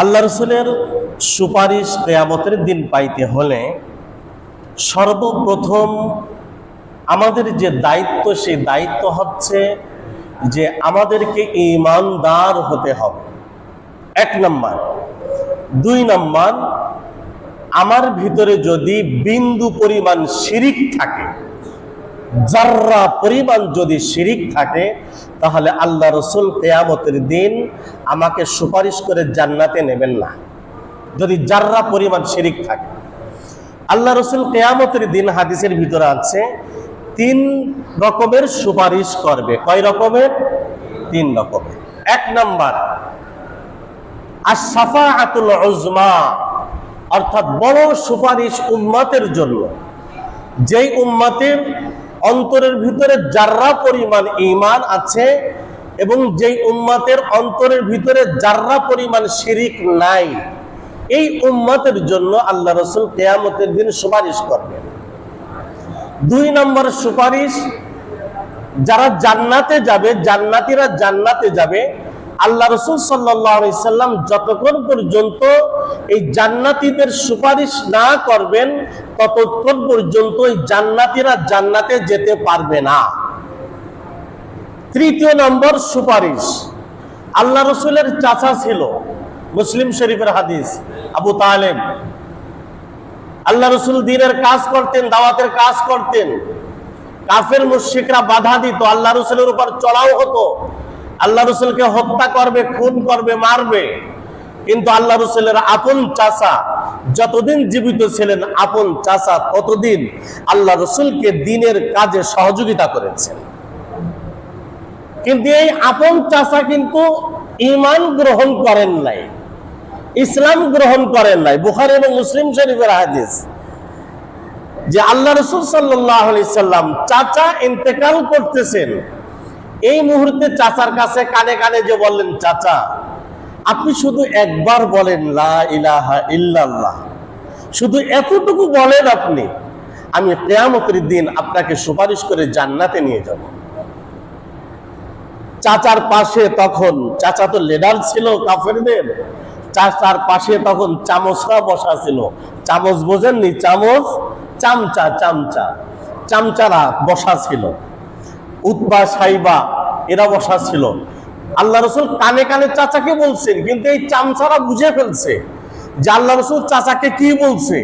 আল্লাহ রসুলের সুপারিশ কেয়ামতের দিন পাইতে হলে সর্বপ্রথম আমাদের যে দায়িত্ব, সেই দায়িত্ব হচ্ছে যে আমাদেরকে ইমানদার হতে হবে। এক নম্বর। দুই নম্বর, আমার ভিতরে যদি বিন্দু পরিমাণ শিরিক থাকে যার্রা পরিমাণ যদি শিরিক থাকে, তাহলে আল্লাহ রসুল কেয়ামতের দিন আমাকে সুপারিশ করে জান্নাতে নেবেন না। যদি যার্রা পরিমাণ শিরিক থাকে। আল্লাহ রসুল কেয়ামতের দিন হাদিসের ভিতরে আছে, তিন রকমের সুপারিশ করবে। কয় রকমের? তিন রকমের। এক নম্বর আর সাফা আতুল অর্থাৎ বড় সুপারিশ উম্মতের জন্য। যেই উম্মতের অন্তরের ভিতরে যার্রা পরিমাণ ইমান আছে এবং যেই উম্মাতের অন্তরের ভিতরে যার্রা পরিমাণ শিরিক নাই, এই উম্মাতের জন্য আল্লাহ রসুল কেয়ামতের দিন সুপারিশ করবেন দুই নম্বর সুপারিশ, যারা জান্নাতে যাবে, জান্নাতিরা জান্নাতে যাবে আল্লাহ রসুল সাল্লাম যতক্ষণ পর্যন্ত এই জান্নাতিদের সুপারিশ না করবেন, ততক্ষণ পর্যন্ত এই জান্নাতিরা জান্নাতে যেতে পারবে না। তৃতীয় নম্বর সুপারিশ, আল্লাহ রসুলের চাচা ছিল, মুসলিম শরীফের হাদিস, আবু তালেব। আল্লাহ রসুল দিনের কাজ করতেন, দাওয়াতের কাজ করতেন। কাফের মুশিকরা বাধা দিত, আল্লাহ রসুলের উপর চড়াও হতো। আল্লাহ রসুলকে হত্যা করবে, খুন করবে, মারবে। কিন্তু আল্লাহ রসুলের আপন চাষা যতদিন জীবিত ছিলেন, আপন চাষা ততদিন আল্লাহ রসুলকে দিনের কাজে সহযোগিতা করেছেন। কিন্তু এই আপন চাষা কিন্তু ইমান গ্রহণ করেন নাই, ইসলাম গ্রহণ করেন নাই। বুখারি এবং মুসলিম শরীফের হাদিস যে আল্লাহ রসুল সাল্লাম চাচা ইন্তেকাল করতেছেন। এই মুহূর্তে চাচার কাছে কানে কানে যে বললেন, চাচা, আপনি শুধু একবার বলেন ইলাহা ইল্লাল্লাহ। শুধু এতটুকু বলেন আপনি, আমি কেয়ামতের দিন আপনাকে সুপারিশ করে জান্নাতে নিয়ে যাব। চাচার পাশে তখন, চাচা তো লিডার ছিল কাফেরদের, চাচার পাশে তখন চামচরা বসা ছিল। চামচ বোঝেননি? চামচ? চামচা চামচা। চামচারা বসা ছিল। উৎবা সাইবা, এরা বসা ছিল। আল্লাহ রসুল কানে কানে চাচাকে বলছেন, কিন্তু এই চামচারা বুঝে ফেলছে যে আল্লাহ রসুল চাচাকে কি বলছে।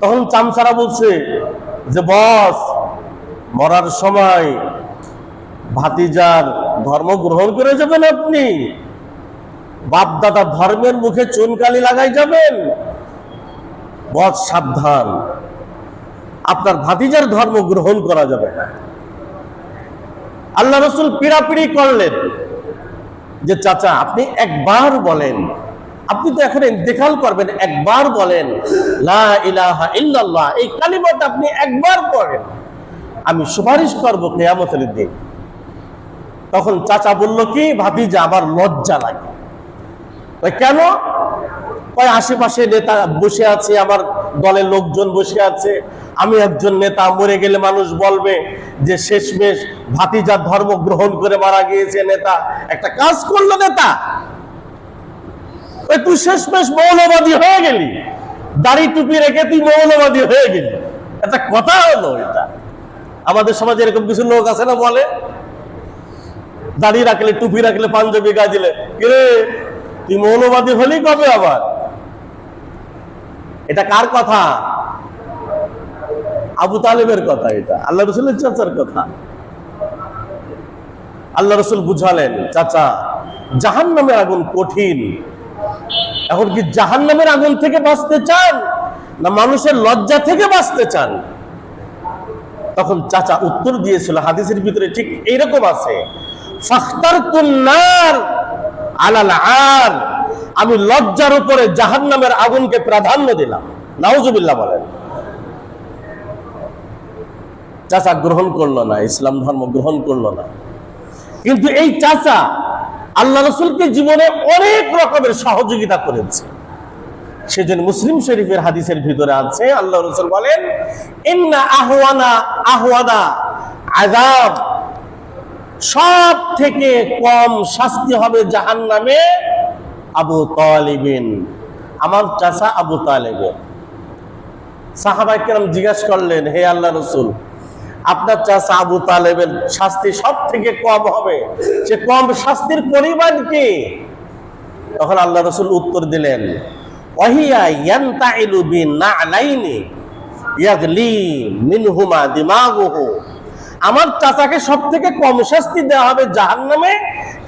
তখন চামচারা বলছে যে, বস, মরার সময় ভাতিজার ধর্ম গ্রহণ করে যাবেন আপনি। বাপদাদা ধর্মের মুখে চুনকালি লাগাই যাবেন। বস, সাবধান। আপনার ভাতিজার ধর্ম গ্রহণ করা যাবে না। আল্লাহ রসুল পিড়াপিড়ি করলেন। যে চাচা, আপনি একবার বলেন। আপনি তো এখন ইন্তেকাল করবেন, একবার বলেন। লা ইল্লাল্লাহ, এই কালিমাটা আপনি একবার পড়েন। আমি সুপারিশ করব কেয়ামতের দিন। তখন চাচা বলল, কি ভাবি যে আমার লজ্জা লাগে। কেন? আশেপাশে নেতা বসে আছে, আমার দলের লোকজন বসে আছে। আমি একজন নেতা, মরে গেলে মানুষ বলবে যে শেষমেশ ভাতিজার ধর্ম গ্রহণ করে মারা গিয়েছে নেতা। একটা কাজ করল নেতা। তুই শেষমেশ মৌলবাদী হয়ে গেলি। দাড়ি টুপি রেখে তুই মৌলবাদী হয়ে গেলি। একটা কথা হলো এটা। আমাদের সমাজে এরকম কিছু লোক আছে না বলে? দাড়ি রাখলে, টুপি রাখলে পাঞ্জাবি গা দিলে। কিরে, তুই মৌলবাদী হলেই কবে আবার? এটা কার কথা? আবু তালেবের কথা এটা, আল্লাহ রসুলের চাচার কথা। আল্লাহ রসুল বুঝালেন, চাচা জাহান নামের আগুন কঠিন। এখন কি জাহান নামের আগুন থেকে বাঁচতে চান? না মানুষের লজ্জা থেকে বাঁচতে চান? তখন চাচা উত্তর দিয়েছিল, হাদিসের ভিতরে ঠিক এইরকম আছে আমি লজ্জার উপরে জাহান নামের আগুনকে প্রাধান্য দিলাম। নাউজুবিল্লাহ বলেন। চাচা গ্রহণ করল না, ইসলাম ধর্ম গ্রহণ করল না। কিন্তু এই চাচা আল্লাহ রসুলকে জীবনে অনেক রকমের সহযোগিতা করেছে। সেজন্য মুসলিম শরীফের হাদিসের ভিতরে আছে, আল্লাহ রসুল বলেন, ইন্না আহওয়ানা আহওয়ানা আজাব সব থেকে কম শাস্তি হবে জাহান নামে আবু তালিবিন। আমার চাচা আবু তালেবেন সাহাবাই কেরাম জিজ্ঞাসা করলেন, হে আল্লাহ রসুল আপনার চাচা আবু তালেবের শাস্তি সব থেকে কম হবে। সে কম শাস্তির পরিমাণ কি? তখন আল্লাহ রসুল উত্তর দিলেন দিমাগুহু। আমার চাচাকে সব থেকে কম শাস্তি দেওয়া হবে জাহান্নামে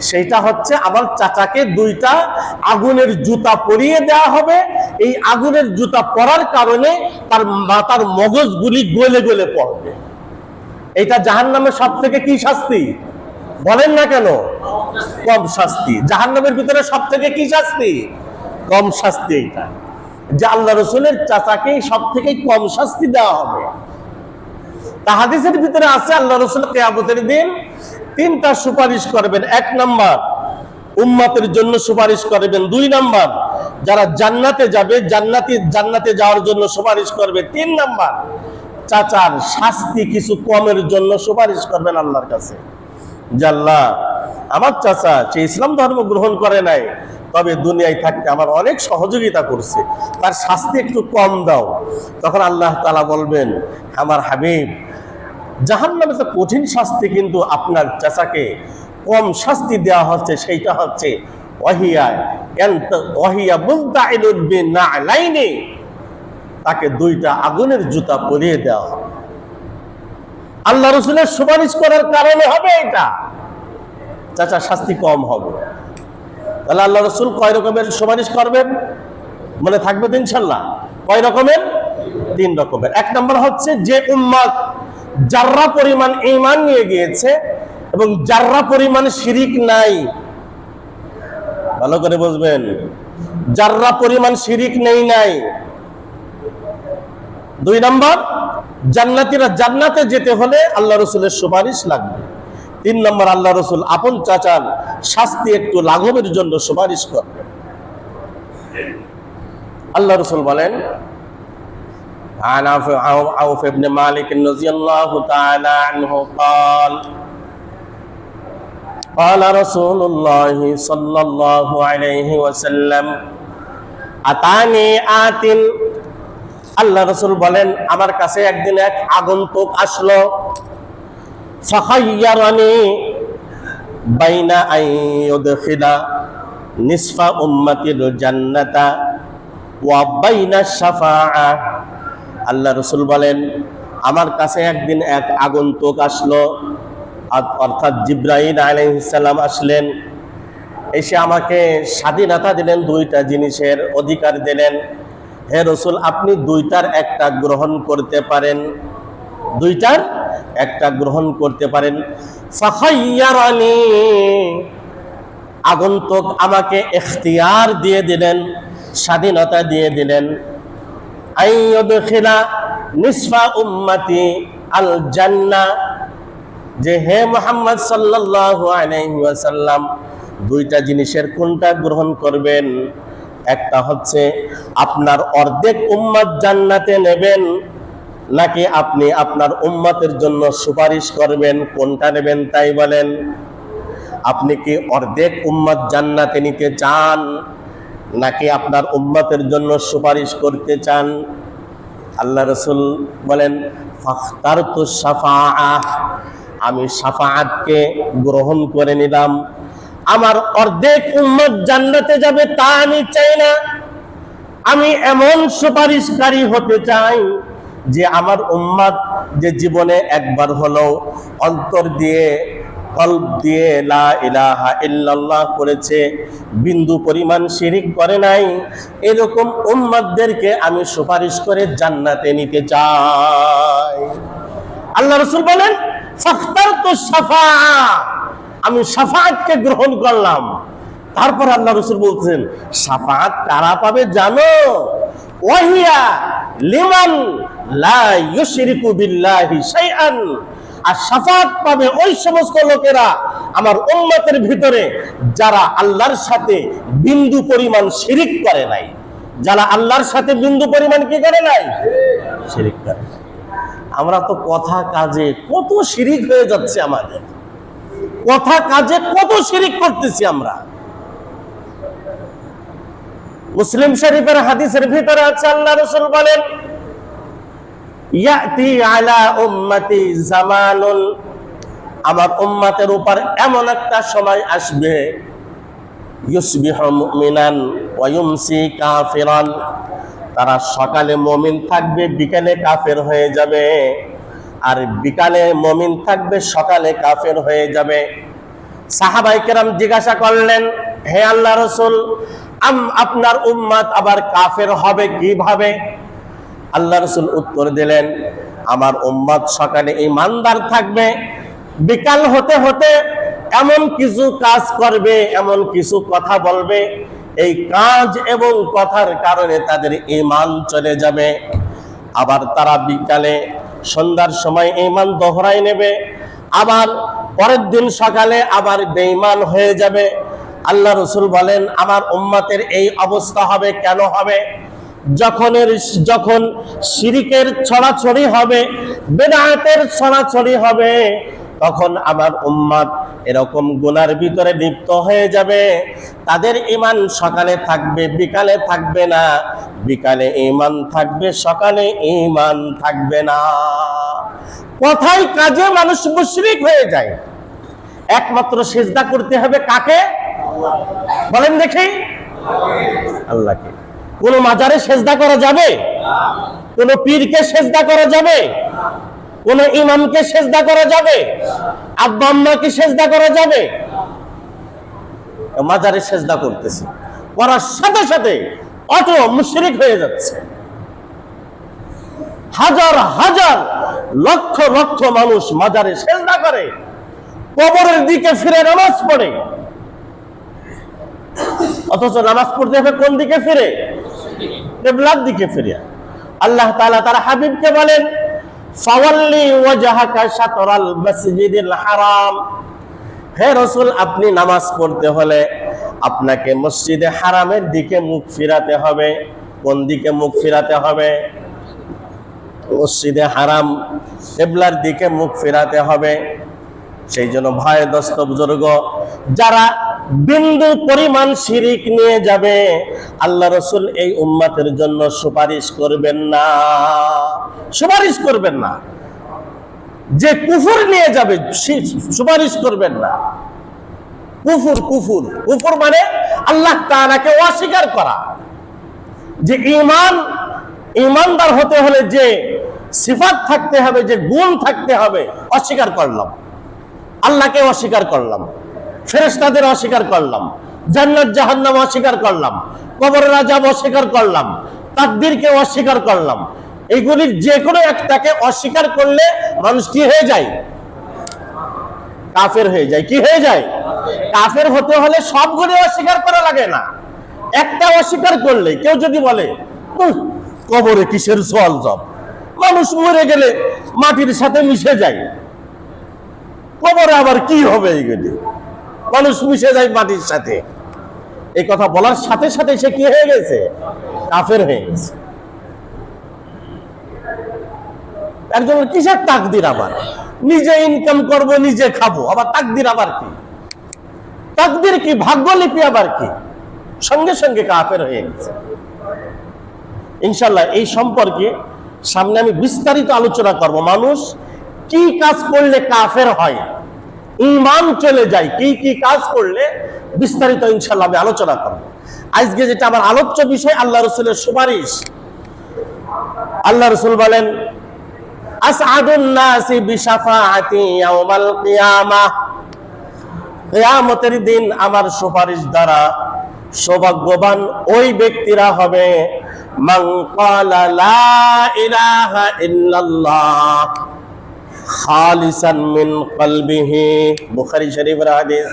সেইটা হচ্ছে আমার চাচাকে দুইটা আগুনের জুতা পরিয়ে দেওয়া হবে। এই আগুনের জুতা পরার কারণে তার মাথার মগজগুলি গলে গলে পড়বে। এটা জাহান্নামের সব থেকে কি শাস্তি? বলেন না কেন? কম শাস্তি। জাহান্নামের ভিতরে সব থেকে কি শাস্তি? কম শাস্তি এইটা। যে আল্লাহ রসুলের চাচাকে সব থেকে কম শাস্তি দেওয়া হবে। তাহাদিসের ভিতরে আছে, আল্লাহ রসুল কেয়ামতের দিন তিনটা সুপারিশ করবেন। এক নাম্বার, উম্মতের জন্য সুপারিশ করবেন। দুই নাম্বার, যারা জান্নাতে যাবে, জান্নাতি জান্নাতে যাওয়ার জন্য সুপারিশ করবে। তিন নাম্বার চাচার শাস্তি কিছু কমের জন্য সুপারিশ করবেন আল্লাহর কাছে। জাল্লাহ আমার চাচা সে ইসলাম ধর্ম গ্রহণ করে নাই, তবে দুনিয়ায় থাকতে আমার অনেক সহযোগিতা করছে। তার শাস্তি একটু কম দাও। তখন আল্লাহ তালা বলবেন, আমার হাবিব জাহান নামে তো কঠিন শাস্তি, কিন্তু আপনার চাচাকে কম শাস্তি দেওয়া হচ্ছে, সেইটা হচ্ছে, ওয়াহিয়া অহিয়া ওয়াহিয়া না বিনালাইনি। তাকে দুইটা আগুনের জুতা পরিয়ে দেওয়া আল্লাহ রসুলের সুপারিশ করার কারণে হবে এটা। চাচা, শাস্তি কম হবে। তাহলে আল্লাহ রসুল কয় রকমের সুপারিশ করবেন? মনে থাকবে ইনশাল্লাহ। কয় রকমের? তিন রকমের। এক নম্বর হচ্ছে যে উম্মত যার্রা পরিমাণ ইমান নিয়ে গিয়েছে এবং যার্রা পরিমাণ শিরিক নাই, ভালো করে বুঝবেন, যার্রা পরিমাণ শিরিক নেই নাই দুই নম্বর জান্নাতিরা জান্নাতে যেতে হলে আল্লাহ রসুলের সুপারিশ লাগবে তিন নম্বর আল্লাহ রসুল আপন চাচার শাস্তি একটু লাঘবের জন্য সুপারিশ করবে আল্লাহ রসুল বলেন عن عوف, عوف, عوف بن مالك رضي الله تعالى عنه قال قال رسول الله صلى الله عليه وسلم أتاني آتٍ আল্লাহ রসুল বলেন, আমার কাছে একদিন এক আগন্তুক আসলো। বাইনা ওয়া বাইনা আল্লাহ রসুল বলেন, আমার কাছে একদিন এক আগন্তুক আসলো। অর্থাৎ জিব্রাহিম আলাইহিসসালাম আসলেন। এসে আমাকে স্বাধীনতা দিলেন, দুইটা জিনিসের অধিকার দিলেন। হে রসুল, আপনি দুইটার একটা গ্রহণ করতে পারেন। দুইটার একটা গ্রহণ করতে পারেন। আগন্তুক আমাকে এখতিয়ার দিয়ে দিলেন, স্বাধীনতা দিয়ে দিলেন। উম্মতি যে হে মোহাম্মদ দুইটা জিনিসের কোনটা গ্রহণ করবেন? একটা হচ্ছে আপনার অর্ধেক উম্মত জান্নাতে নেবেন, নাকি আপনি আপনার উম্মতের জন্য সুপারিশ করবেন, কোনটা নেবেন তাই বলেন। আপনি কি অর্ধেক উম্মত জান্নাতে নিতে চান, নাকি আপনার উম্মতের জন্য সুপারিশ করতে চান? আল্লাহ রসুল বলেন তো আমি সাফাহাতকে গ্রহণ করে নিলাম। আমার অর্ধেক উম্মত জান্নাতে যাবে তা আমি চাই না। আমি এমন সুপারিশকারী হতে চাই যে আমার উম্মত যে জীবনে একবার হলেও অন্তর দিয়ে, কল্প দিয়ে লা ইলাহা ইল্লাল্লাহ করেছে, বিন্দু পরিমাণ শিরিক করে নাই, এরকম উম্মতদেরকে আমি সুপারিশ করে জান্নাতে নিতে চাই। আল্লাহ রসুল বলেন ফাখতার তো সাফা আমি সাফাতকে গ্রহণ করলাম। তারপর আল্লাহ রসুল বলছেন সাফাত কারা পাবে জানো? ওয়াহিয়া লিমান লা ইউশরিকু বিল্লাহি শাইআন। আর সাফাত পাবে ওই সমস্ত লোকেরা আমার উম্মতের ভিতরে যারা আল্লাহর সাথে বিন্দু পরিমাণ শিরিক করে নাই। যারা আল্লাহর সাথে বিন্দু পরিমাণ কি করে নাই? শিরিক করে আমরা তো কথা কাজে কত শিরিক হয়ে যাচ্ছে আমাদের। কথা কাজে কত শিরিক করতেছি আমরা? মুসলিম শরীফের হাদিসের ভিতরে আছে, আল্লাহ রসুল বলেন, ইয়াতি আলা উম্মতি জামানুন আমার উম্মাতের উপর এমন একটা সময় আসবে মুমিনান ওয়া ইউমসি কাফিরান। তারা সকালে মমিন থাকবে, বিকালে কাফের হয়ে যাবে। আর বিকালে মমিন থাকবে, সকালে কাফের হয়ে যাবে। সাহাবাই কেরাম জিজ্ঞাসা করলেন, হে আল্লাহ রসুল আপনার উম্মাদ আবার কাফের হবে কীভাবে? আল্লাহ রসুল উত্তর দিলেন, আমার উম্মাদ সকালে ইমানদার থাকবে, বিকাল হতে হতে এমন কিছু কাজ করবে, এমন কিছু কথা বলবে, এই কাজ এবং কথার কারণে তাদের ইমান চলে যাবে। আবার তারা বিকালে সন্ধ্যার সময় ইমান দোহরাই নেবে। আবার পরের দিন সকালে আবার বেঈমান হয়ে যাবে। আল্লাহ রসুল বলেন, আমার উম্মাতের এই অবস্থা হবে কেন হবে? যখনের যখন শিরিকের ছড়াছড়ি হবে বেদায়তের ছড়াছড়ি হবে, তখন আমার উম্মাদ এরকম গুনার ভিতরে লিপ্ত হয়ে যাবে। তাদের ইমান সকালে থাকবে, বিকালে থাকবে না। বিকালে ইমান থাকবে, সকালে ইমান থাকবে না। কথায় কাজে মানুষ মুশরিক হয়ে যায়? একমাত্র সেজদা করতে হবে কাকে? বলেন দেখি। আল্লাহকে। কোন মাজারে সেজদা করা যাবে? কোন পীরকে সেজদা করা যাবে? কোন ইমামকে সেজদা করা যাবে? আব্বা আম্মাকে সেজদা করা যাবে? মাজারে সেজদা করতেছে। করার সাথে সাথে অত মুশরিক হয়ে যাচ্ছে। হাজার হাজার, লক্ষ লক্ষ মানুষ মাজারে সেজদা করে। কবরের দিকে ফিরে নামাজ পড়ে। অথচ নামাজ পড়তে হবে কোন দিকে ফিরে? কেবলার দিকে ফিরে। আল্লাহ তাআলা তার হাবিবকে বলেন ফাওয়াল্লি ওয়াজহাকা শাতরাল মসজিদুল হারাম। হে রাসূল, আপনি নামাজ পড়তে হলে আপনাকে মসজিদে হারামের দিকে মুখ ফিরাতে হবে। কোন দিকে মুখ ফিরাতে হবে? মসজিদে হারাম, কেবলার দিকে মুখ ফিরাতে হবে। সেই জন্য ভয় দস্ত, বুজুর্গ, যারা বিন্দু পরিমাণ শিরিক নিয়ে যাবে, আল্লাহ রসুল এই উম্মাতের জন্য সুপারিশ করবেন না। সুপারিশ করবেন না। যে কুফুর নিয়ে যাবে সুপারিশ করবেন না। কুফুর কুফুর। কুফুর মানে আল্লাহ তাআলাকে অস্বীকার করা। যে ইমান ইমানদার হতে হলে যে সিফাত থাকতে হবে, যে গুণ থাকতে হবে, অস্বীকার করলাম। আল্লাহকে অস্বীকার করলাম ফেরেশতাদের অস্বীকার করলাম জান্নাত জাহান্নাম অস্বীকার করলাম কবরের আজাব অস্বীকার করলাম তাকদীরকে অস্বীকার করলাম। এইগুলির যে কোনো একটাকে অস্বীকার করলে মানুষ কি হয়ে যায়? কাফের হয়ে যায়। কি হয়ে যায়? কাফের হতে হলে সবগুলি অস্বীকার করা লাগে না। একটা অস্বীকার করলে কেউ যদি বলে "উহ, কবরে কিসের জল জব? মানুষ মরে গেলে মাটির সাথে মিশে যায়। কবরে আবার কি হবে এইগুলি? মানুষ মিশে যায় মাটির সাথে। এই কথা বলার সাথে সাথে সে কি হয়ে গেছে? কাফের হয়ে গেছে। একজনের কিসের তাকদির আবার? নিজে ইনকাম করব, নিজে খাব, আবার তাকদির আবার কি? তাকদির কি, ভাগ্যলিপি আবার কি? সঙ্গে সঙ্গে কাফের হয়ে গেছে। ইনশাল্লাহ এই সম্পর্কে সামনে আমি বিস্তারিত আলোচনা করব। মানুষ কি কাজ করলে কাফের হয়? ইমান চলে যায়, কি কি কাজ করলে বিস্তারিত ইনশাল্লাহ আমি আলোচনা করব। আজকে যেটা আমার আলোচ্য বিষয়, আল্লাহ রসুলের সুপারিশ। আল্লাহ রসুল বলেন কিয়ামতের দিন আমার সুপারিশ দ্বারা সৌভাগ্যবান ওই ব্যক্তিরা হবে খালিসান মিন কলবিহি। বুখারী শরীফের হাদিস।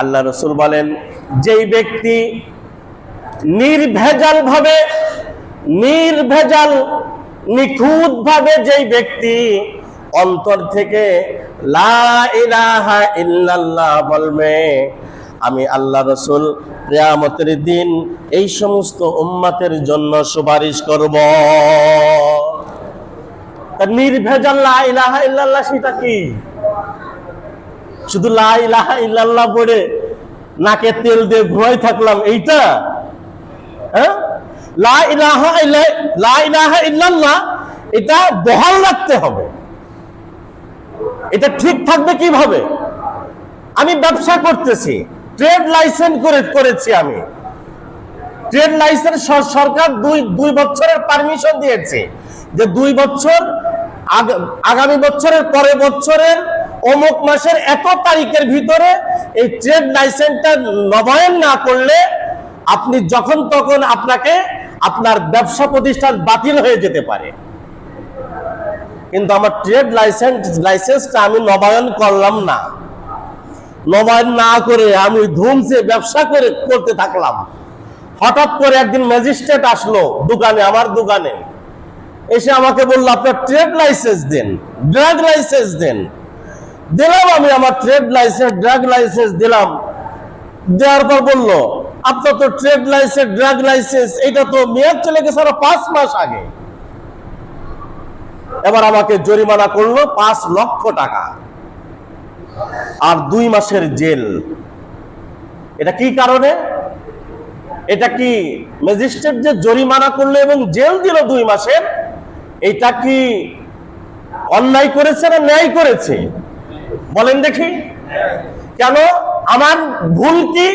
আল্লাহ রাসূল বলেন, যেই ব্যক্তি নির্ভেজাল ভাবে নির্ভেজাল নিখুঁত ভাবে যেই ব্যক্তি অন্তর থেকে লা ইলাহা ইল্লাল্লাহ বলবে, আমি আল্লাহ রসুল কেয়ামতের দিন এই সমস্ত উম্মাতের জন্য সুপারিশ করব। নির্ভেজাল সেটা কি? শুধু তেল দিয়ে হ্যাঁ? এটা বহাল রাখতে হবে। এটা ঠিক থাকবে কীভাবে? আমি ব্যবসা করতেছি, ট্রেড লাইসেন্স করে, করেছি আমি। ট্রেড লাইসেন্স সরকার দুই দুই বছরের পারমিশন দিয়েছে যে দুই বছর আগামী বছরের পরে বছরের অমুক মাসের এত তারিখের ভিতরে এই ট্রেড লাইসেন্সটা নবায়ন না করলে আপনি যখন তখন আপনাকে আপনার ব্যবসা প্রতিষ্ঠান বাতিল হয়ে যেতে পারে। কিন্তু আমার ট্রেড লাইসেন্স লাইসেন্সটা আমি নবায়ন করলাম না। নবায়ন না করে আমি ধুমসে ব্যবসা করে, করতে থাকলাম। হঠাৎ করে একদিন ম্যাজিস্ট্রেট আসলো দোকানে, আমার দোকানে। এসে আমাকে বলল, আপনার ট্রেড লাইসেন্স দেন ড্রাগ লাইসেন্স দেন। দিলাম আমি আমার ট্রেড লাইসেন্স ড্রাগ লাইসেন্স দিলাম। দেওয়ার পর বলল, আপনার তো ট্রেড লাইসেন্স ড্রাগ লাইসেন্স এটা তো মেয়াদ চলে গেছে আরও পাঁচ মাস আগে। এবার আমাকে জরিমানা করল পাঁচ লক্ষ টাকা আর দুই মাসের জেল। এটা কি কারণে? এটা কি ম্যাজিস্ট্রেট যে জরিমানা করল এবং জেল দিল দুই মাসের? এটা কি অন্যায় করেছে না ন্যায় করেছে? বলেন দেখি। কেন? আমার ভুল কি?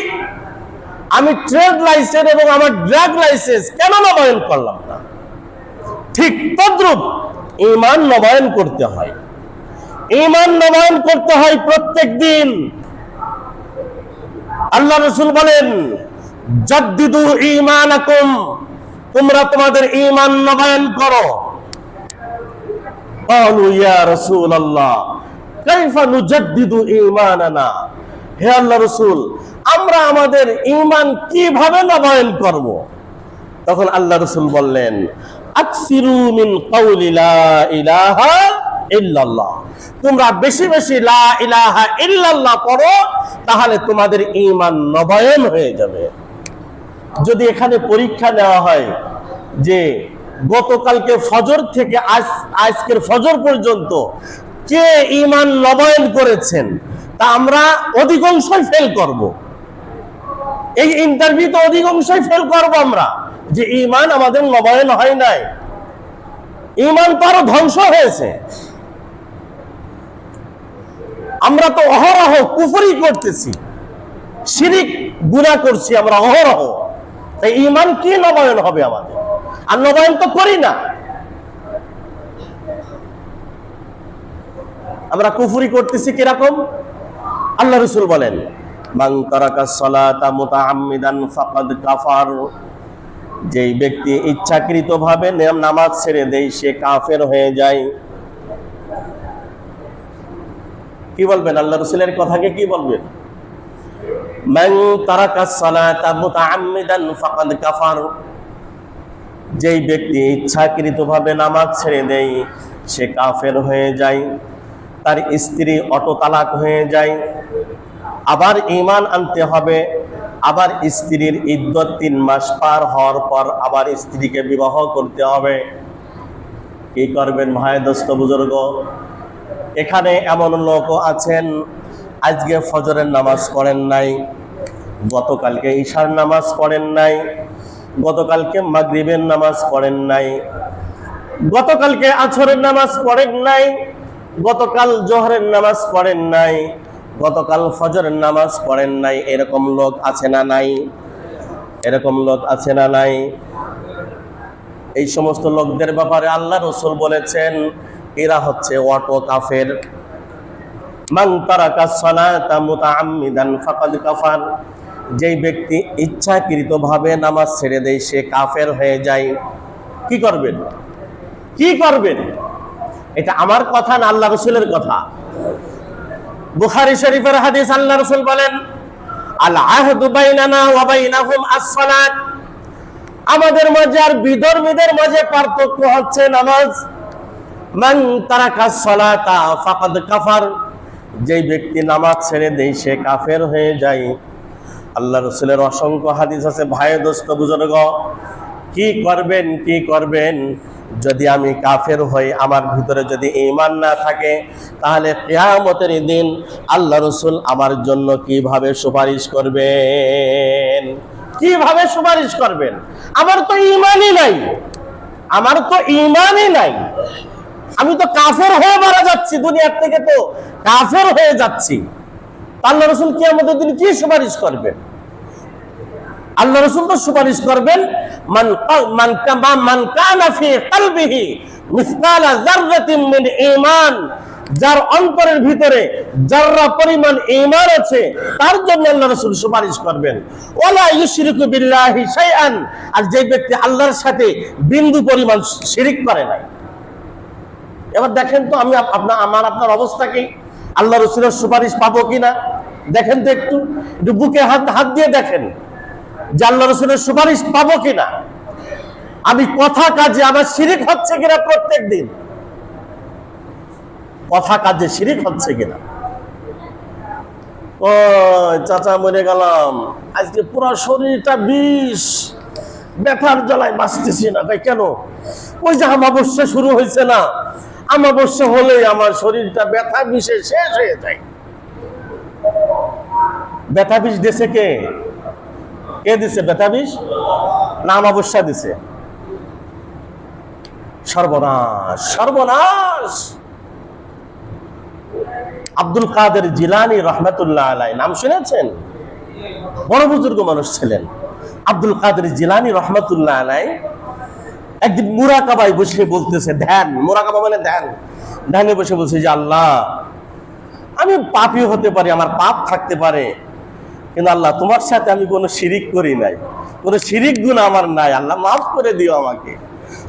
আমি ট্রেড লাইসেন্স এবং আমার ড্রাগ লাইসেন্স কেন নবায়ন করলাম না? ঠিক তদ্রুপ ইমান নবায়ন করতে হয়। ইমান নবায়ন করতে হয় প্রত্যেক দিন। আল্লাহ রসুল বলেন, জদ্দিদু ইমানাকুম তোমরা তোমাদের ইমান নবায়ন করো। قالوا يا رسول الله كيف نجدد ঈমানানা হে আল্লাহ রাসূল আমরা আমাদের ঈমান কিভাবে নবায়ন করব তখন আল্লাহ রাসূল বললেন আকসিরু মিন কাউলি লা ইলাহা ইল্লাল্লাহ তোমরা বেশি বেশি লা ইলাহা ইল্লাল্লাহ পড়ো তাহলে তোমাদের ঈমান নবায়ন হয়ে যাবে যদি এখানে পরীক্ষা নেওয়া হয় যে গতকালকে ফজর থেকে আজ, আজকের ফজর পর্যন্ত কে ইমান নবায়ন করেছেন তা আমরা অধিকাংশই ফেল করব। এই ইন্টারভিউ তো অধিকাংশই ফেল করব আমরা যে ইমান আমাদের নবায়ন হয় নাই। ইমান তো আরও ধ্বংস হয়েছে। আমরা তো অহরহ কুফরি করতেছি। শিরিক গুণা করছি আমরা অহরহ। তাই ইমান কি নবায়ন হবে আমাদের? আর নবায়ন তো করি না। আমরা কুফুরি করতেছি কীরকম? আল্লাহ রসুল বলেন ব্যক্তি ইচ্ছাকৃতভাবে নামাজ ছেড়ে দেয়, সে কাফের হয়ে যায়। কি বলবেন? আল্লাহ রসুলের কথাকে কি বলবেন? মান তারাকা সালাতা কাফার। যেই ব্যক্তি ইচ্ছাকৃতভাবে নামাজ ছেড়ে দেয়, সে কাফের হয়ে যায়। তার স্ত্রী অটো তালাক হয়ে যায়। আবার ইমান আনতে হবে। আবার স্ত্রীর ইদ্যত তিন মাস পার হওয়ার পর আবার স্ত্রীকে বিবাহ করতে হবে। কি করবেন ভাই দোস্ত বুজুর্গ? এখানে এমন লোকও আছেন, আজকে ফজরের নামাজ পড়েন নাই, গতকালকে ঈশার নামাজ পড়েন নাই। গতকালকে মাগরিবের নামাজ পড়েন নাই, গতকালকে আছরের নামাজ পড়েন নাই, গতকাল জোহরের নামাজ পড়েন নাই, গতকাল ফজরের নামাজ পড়েন নাই, এরকম লোক আছে না নাই? এরকম লোক আছে না নাই? এই সমস্ত লোকদের ব্যাপারে আল্লাহ রসুল বলেছেন, এরা হচ্ছে অটো কাফের। মান তারাকা সালাতা মুতাআম্মিদান ফাকাদ কাফার। যেই ব্যক্তি ইচ্ছাকৃতভাবে নামাজ ছেড়ে দেয়, সে কাফের হয়ে যায়। কি করবেন? কি করবেন? এটা আমার কথা না আল্লাহ রসুলের কথা? বুখারি শরীফের হাদিস আল্লাহ রসুল বলেন আমাদের মাঝে আর বিধর্মীদের মাঝে পার্থক্য হচ্ছে নামাজ। কাফার। যেই ব্যক্তি নামাজ ছেড়ে দেয়, সে কাফের হয়ে যায়। আল্লাহ রসুলের অসংখ্য হাদিস আছে। ভাই দোস্ত, বুজুর্গ, কি করবেন কি করবেন? যদি আমি কাফের হই, আমার ভিতরে যদি ইমান না থাকে, তাহলে কেয়ামতের দিন আল্লাহ রসুল আমার জন্য কীভাবে সুপারিশ করবেন? কীভাবে সুপারিশ করবেন? আমার তো ইমানই নাই। আমার তো ইমানই নাই। আমি তো কাফের হয়ে মারা যাচ্ছি, দুনিয়ার থেকে তো কাফের হয়ে যাচ্ছি। আল্লাহ রসুল কি আমাদের দিন কি সুপারিশ করবেন? আল্লাহ রসুল তো সুপারিশ করবেন যার অন্তরের ভিতরে যাররা পরিমাণ ঈমান আছে, তার জন্য আল্লাহ রাসূল সুপারিশ করবেন। ওয়ালা ইউশরিকু বিল্লাহি শাইআন। আর যে ব্যক্তি আল্লাহর সাথে বিন্দু পরিমাণ শিরিক করে নাই। এবার দেখেন তো আমি আপনার আমার আপনার অবস্থা কি? আল্লাহ রসুলের সুপারিশ পাবো কিনা? দেখেন তো একটু একটু বুকে হাত হাত দিয়ে দেখেন যে আল্লাহ সুপারিশ পাবো কিনা। আমি কথা কাজে, আমার শিরিক হচ্ছে কিনা প্রত্যেক দিন কথা কাজে শিরিক হচ্ছে কিনা? ও চাচা মরে গেলাম। আজকে পুরো শরীরটা বিষ। ব্যথার জ্বালায় বাঁচতেছি না। ভাই কেন? ওই যে আমাবস্যা শুরু হয়েছে না? আমাবস্যা হলেই আমার শরীরটা ব্যথা বিষে শেষ হয়ে যায়। ব্যথা দিছে কে? কে দিছে ব্যথা বিষ না আমাবস্যা দিছে। সর্বনাশ সর্বনাশ! আব্দুল কাদের জিলানি রহমতুল্লাহ আলাই নাম শুনেছেন? বড় বুজুর্গ মানুষ ছিলেন। আব্দুল কাদের জিলানি রহমতুল্লাহ আলাই একদিন মুরাকাবায় বসে বলতেছে, ধ্যান। মুরাকাবা মানে ধ্যান। ধ্যানে বসে বলছে যে, আল্লাহ আমি পাপী হতে পারি, আমার পাপ থাকতে পারে। কিন্তু আল্লাহ, তোমার সাথে আমি কোনো শিরিক করি নাই। কোনো শিরিক গুণ আমার নাই। আল্লাহ, মাফ করে দিও আমাকে।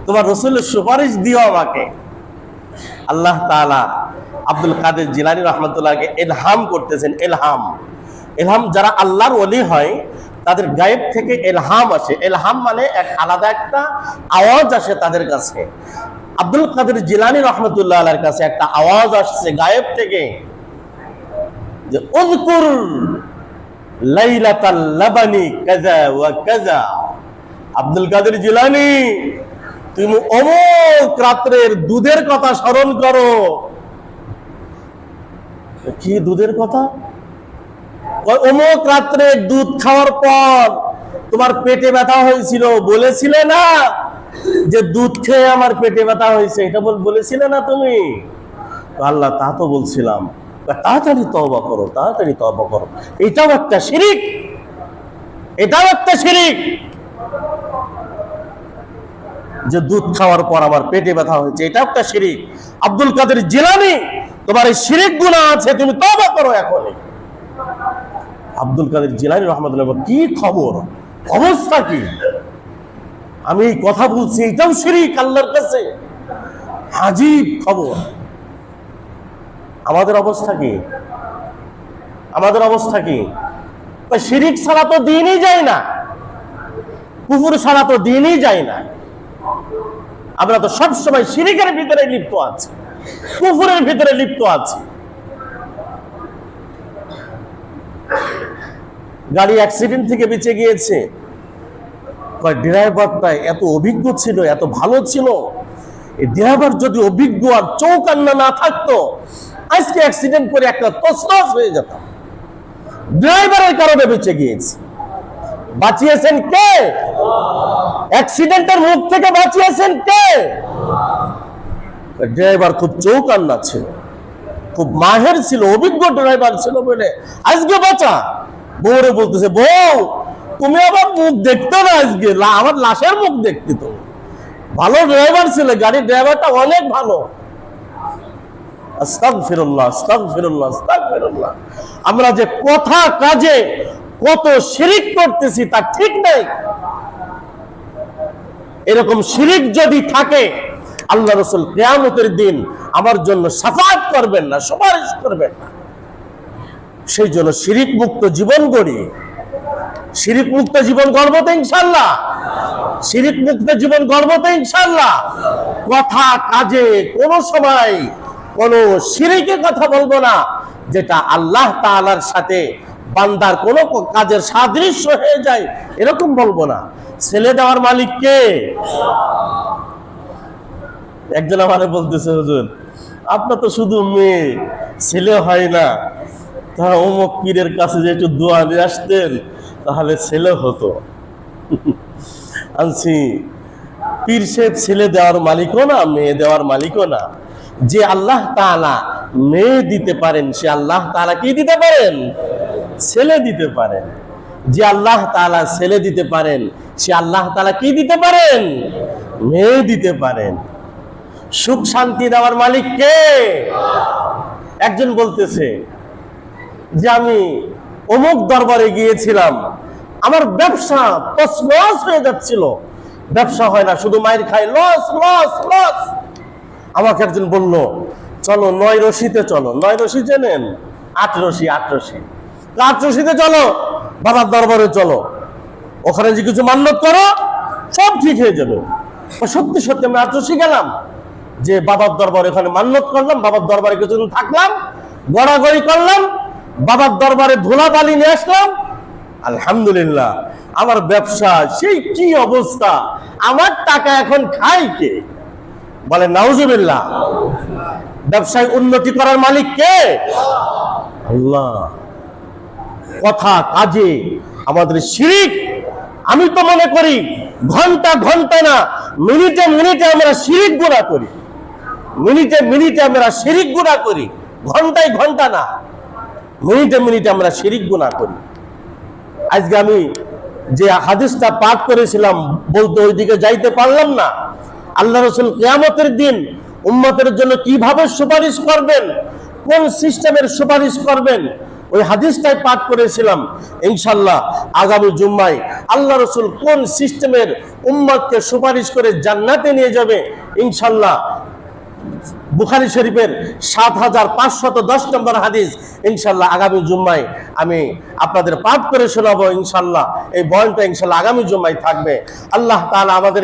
তোমার রসুলের সুপারিশ দিও আমাকে। আল্লাহ তাআলা আব্দুল কাদের জিলানি রহমতুল্লাহকে এলহাম করতেছেন, এলহাম। এলহাম যারা আল্লাহর ওলি হয়, তাদের গায়েব থেকে এলহাম আসে। এলহাম মানে এক আলাদা একটা আওয়াজ আসে তাদের কাছে। আব্দুল কাদের জিলানি রহমতুল্লাহ আলার কাছে একটা আওয়াজ আসছে গায়েব থেকে। যে কাজা আব্দুল কাদের জিলানি, তুমি অমুক রাত্রের দুধের কথা স্মরণ করো। কি দুধের কথা? অমুক রাত্রে দুধ খাওয়ার পর তোমার পেটে ব্যথা হয়েছিল, বলেছিলে না যে দুধ খেয়ে আমার পেটে ব্যথা হয়েছে? এটা বল, বলেছিলে না তুমি? আল্লাহ তা তো বলছিলাম। তাড়াতাড়ি তওবা করো, তাড়াতাড়ি তওবা করো। এটাও একটা শিরিক। এটাও একটা শিরিক। যে দুধ খাওয়ার পর আমার পেটে ব্যথা হয়েছে এটা একটা শিরিক। আব্দুল কাদের জিলানি, তোমার এই শিরিক গুণা আছে, তুমি তবা করো এখনই। আব্দুল কাদের জিলানি রহমতুল্লাহ কি খবর? অবস্থা কি? আমি এই কথা বলছি, এটাও শিরিক আল্লাহর কাছে। হাজিব খবর। আমাদের অবস্থা কি? আমাদের অবস্থা কি? শিরিক ছাড়া তো দিনই যায় না। কুকুর ছাড়া তো দিনই যায় না। আমরা তো সবসময় শিরিকের ভিতরে লিপ্ত আছি। কুফুরের ভিতরে লিপ্ত আছি। গাড়ি অ্যাক্সিডেন্ট থেকে বেঁচে গিয়েছে। ড্রাইভারটা এত অভিজ্ঞ ছিল, এত ভালো ছিল। এই ড্রাইভার যদি অভিজ্ঞ আর চৌকান্না না থাকতো আজকে অ্যাক্সিডেন্ট করে একটা তসনস হয়ে যেত ড্রাইভারের কারণে বেঁচে গিয়েছে। বাঁচিয়েছেন কে? অ্যাক্সিডেন্টের মুখ থেকে বাঁচিয়েছেন কে? ড্রাইভার খুব চৌকান্না ছিল। খুব মাহের ছিল, অভিজ্ঞ ড্রাইভার ছিল বলে, আজকে বাঁচা। বউরে বলতেছে, বউ, তুমি আবার মুখ দেখতে না আজকে আমার লাশের মুখ দেখতে তো। ভালো ড্রাইভার ছিল, গাড়ির ড্রাইভারটা অনেক ভালো। আমরা যে কথা কাজে কত শিরিক করতেছি তা ঠিক নাই। এরকম শিরিক যদি থাকে, আল্লাহ রসুল কেয়ামতের দিন আমার জন্য সাফাত করবেন না, সুপারিশ করবেন না। সেই জন্য শিরিক মুক্ত জীবন গড়ি। শিরিক মুক্ত জীবন গর্ব তো ইনশাল্লাহ শিরিক মুক্ত জীবন গর্ব তো ইনশাল্লাহ কথা কাজে কোনো সময় কোনো শিরিকে কথা বলব না, যেটা আল্লাহ তাআলার সাথে বান্দার কোনো কাজের সাদৃশ্য হয়ে যায়, এরকম বলব না। ছেলে দেওয়ার মালিক কে? একজন আমারে বলতেছে, হুজুর, আপনার তো শুধু মেয়ে, ছেলে হয় না। তা অমুক পীরের কাছে যে একটু দোয়া নিয়ে আসতেন, তাহলে ছেলে হতো। আনছি, পীর সাহেব ছেলে দেওয়ার মালিকও না, মেয়ে দেওয়ার মালিকও না। যে আল্লাহ তাআলা মেয়ে দিতে পারেন, সে আল্লাহ তালা কি দিতে পারেন? ছেলে দিতে পারেন। যে আল্লাহ তাআলা ছেলে দিতে পারেন, সে আল্লাহ তালা কি দিতে পারেন? মেয়ে দিতে পারেন। সুখ শান্তি দেওয়ার মালিক কে? একজন বলতেছে যে, আমি অমুক দরবারে গিয়েছিলাম, আমার ব্যবসা লস হয়ে যাচ্ছিল। ব্যবসা হয় না, শুধু মায়ের খাই লস লস লস। আমাকে একজন বলল, চলো নয় রশিতে চলো। নয় রশি চেনেন আট রশি আট রশি। আট রশিতে চলো, বাবার দরবারে চলো। ওখানে যে কিছু মান্যত করো, সব ঠিক হয়ে যাবে। সত্যি সত্যি আমি আট রশি গেলাম। যে বাবার দরবারে ওখানে মান্যত করলাম, বাবার দরবারে কিছুদিন থাকলাম, গড়াগড়ি করলাম, বাবার দরবারে ধুলা বালি নিয়ে আসলাম। আলহামদুলিল্লাহ, আমার ব্যবসা, সেই কি অবস্থা? আমার টাকা এখন খাই কে? বলে, নাউজুবিল্লাহ। ব্যবসায় উন্নতি করার মালিক কে? আল্লাহ। কথা কাজে, আমাদের শিরিক। আমি তো মনে করি, ঘণ্টা ঘণ্টা না, মিনিটে মিনিটে আমরা শিরিক গুণা করি। মিনিটে মিনিটে আমরা শিরিক গুণা করি, ঘন্টায় ঘণ্টা না, মিনিটে মিনিটে আমরা শিরিক গুণা করি। আজকে আমি যে হাদিসটা পাঠ করেছিলাম, বলতে ওইদিকে যাইতে পারলাম না। আল্লাহ রসুল কেয়ামতের দিন উম্মতের জন্য কীভাবে সুপারিশ করবেন? কোন সিস্টেমের সুপারিশ করবেন? ওই হাদিসটাই পাঠ করেছিলাম। ইনশাল্লাহ আগামী জুম্মায় আল্লাহ রসুল কোন সিস্টেমের উম্মতকে সুপারিশ করে জান্নাতে নিয়ে যাবে? ইনশাল্লাহ বুখারি শরীফের সাত হাজার পাঁচশত দশ নম্বর হাদিস। ইনশাল্লাহ আগামী জুম্মায় আমি আপনাদের পাঠ করে শোনাবো ইনশাল্লাহ এই বয়ানটা ইনশাল্লাহ আগামী জুম্মায় থাকবে। আল্লাহ তাআলা আমাদের